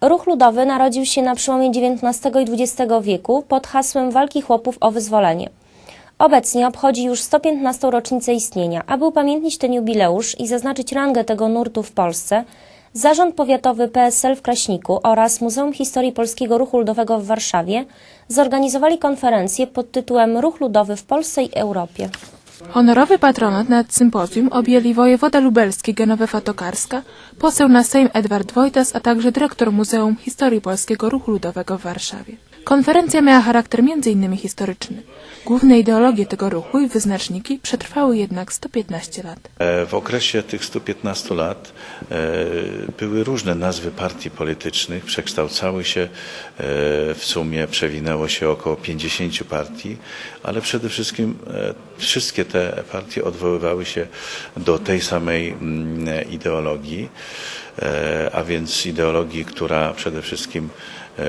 Ruch ludowy narodził się na przełomie XIX i XX wieku pod hasłem walki chłopów o wyzwolenie. Obecnie obchodzi już 115. rocznicę istnienia. Aby upamiętnić ten jubileusz i zaznaczyć rangę tego nurtu w Polsce, Zarząd Powiatowy PSL w Kraśniku oraz Muzeum Historii Polskiego Ruchu Ludowego w Warszawie zorganizowali konferencję pod tytułem Ruch Ludowy w Polsce i Europie. Honorowy patronat nad sympozjum objęli wojewoda lubelski Genowefa Tokarska, poseł na Sejm Edward Wojtas, a także dyrektor Muzeum Historii Polskiego Ruchu Ludowego w Warszawie. Konferencja miała charakter m.in. historyczny. Główne ideologie tego ruchu i wyznaczniki przetrwały jednak 115 lat. E, W okresie tych 115 lat e, były różne nazwy partii politycznych, przekształcały się, e, w sumie przewinęło się około 50 partii, ale przede wszystkim wszystkie te partie odwoływały się do tej samej mm, ideologii, a więc ideologii, która przede wszystkim e,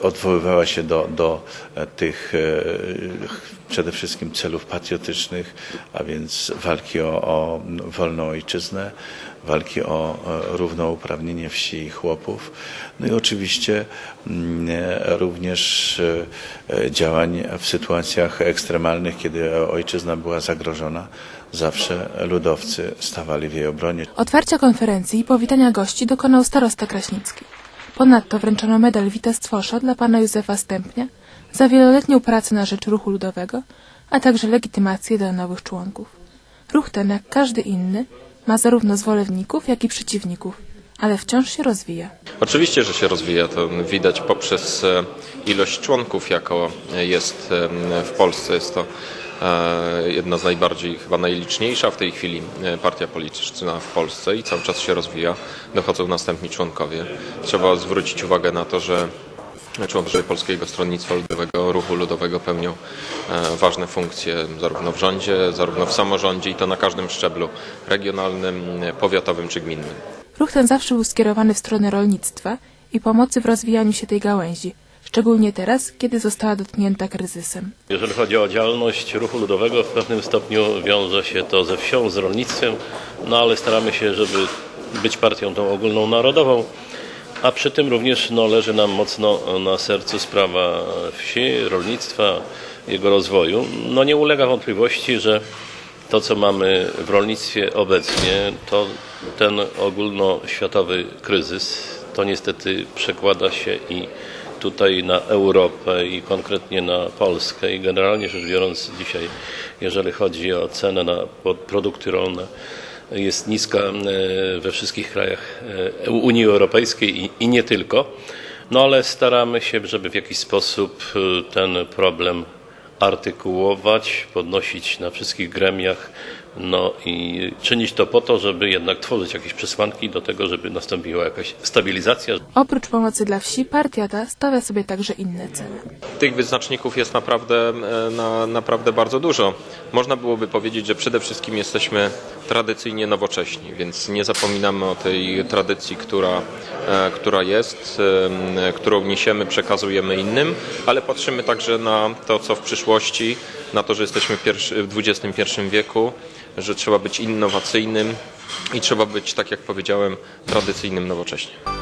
odwoływała się do, do e, tych e, przede wszystkim celów patriotycznych, a więc walki o, o wolną ojczyznę, walki o e, równouprawnienie wsi i chłopów, no i oczywiście mm, e, również e, e, działań w sytuacjach ekstremalnych, kiedy ojczyzna była zagrożona. Zawsze ludowcy stawali w jej obronie. Otwarcia konferencji i powitania gości dokonał starosta kraśnicki. Ponadto wręczono medal Witestwosza dla pana Józefa Stępnia za wieloletnią pracę na rzecz ruchu ludowego, a także legitymację dla nowych członków. Ruch ten, jak każdy inny, ma zarówno zwolenników, jak i przeciwników, ale wciąż się rozwija. Oczywiście, że się rozwija. To widać poprzez e, ilość członków, jaka jest w Polsce. Jest to jedna z najbardziej, chyba najliczniejsza w tej chwili e, partia polityczna w Polsce i cały czas się rozwija. Dochodzą następni członkowie. Trzeba zwrócić uwagę na to, że członkowie Polskiego Stronnictwa Ludowego, Ruchu Ludowego pełnią e, ważne funkcje zarówno w rządzie, zarówno w samorządzie i to na każdym szczeblu regionalnym, e, powiatowym czy gminnym. Ruch ten zawsze był skierowany w stronę rolnictwa i pomocy w rozwijaniu się tej gałęzi, szczególnie teraz, kiedy została dotknięta kryzysem. Jeżeli chodzi o działalność ruchu ludowego, w pewnym stopniu wiąże się to ze wsią, z rolnictwem, no ale staramy się, żeby być partią tą ogólną narodową, a przy tym również no, leży nam mocno na sercu sprawa wsi, rolnictwa, jego rozwoju. No nie ulega wątpliwości, że to, co mamy w rolnictwie obecnie, to ten ogólnoświatowy kryzys, to niestety przekłada się i tutaj na Europę i konkretnie na Polskę i generalnie rzecz biorąc dzisiaj, jeżeli chodzi o cenę na produkty rolne, jest niska e, we wszystkich krajach e, Unii Europejskiej i, i nie tylko. No ale staramy się, żeby w jakiś sposób e, ten problem artykułować, podnosić na wszystkich gremiach, no i czynić to po to, żeby jednak tworzyć jakieś przesłanki do tego, żeby nastąpiła jakaś stabilizacja, Oprócz pomocy dla wsi, partia ta stawia sobie także inne cele. Tych wyznaczników jest naprawdę, e, na, naprawdę bardzo dużo. Można byłoby powiedzieć, że przede wszystkim jesteśmy tradycyjnie nowocześni, więc nie zapominamy o tej tradycji, która, e, która jest, e, którą niesiemy, przekazujemy innym, ale patrzymy także na to, co w przyszłości, na to, że jesteśmy w XXI wieku, że trzeba być innowacyjnym i trzeba być, tak jak powiedziałem, tradycyjnym nowocześnie.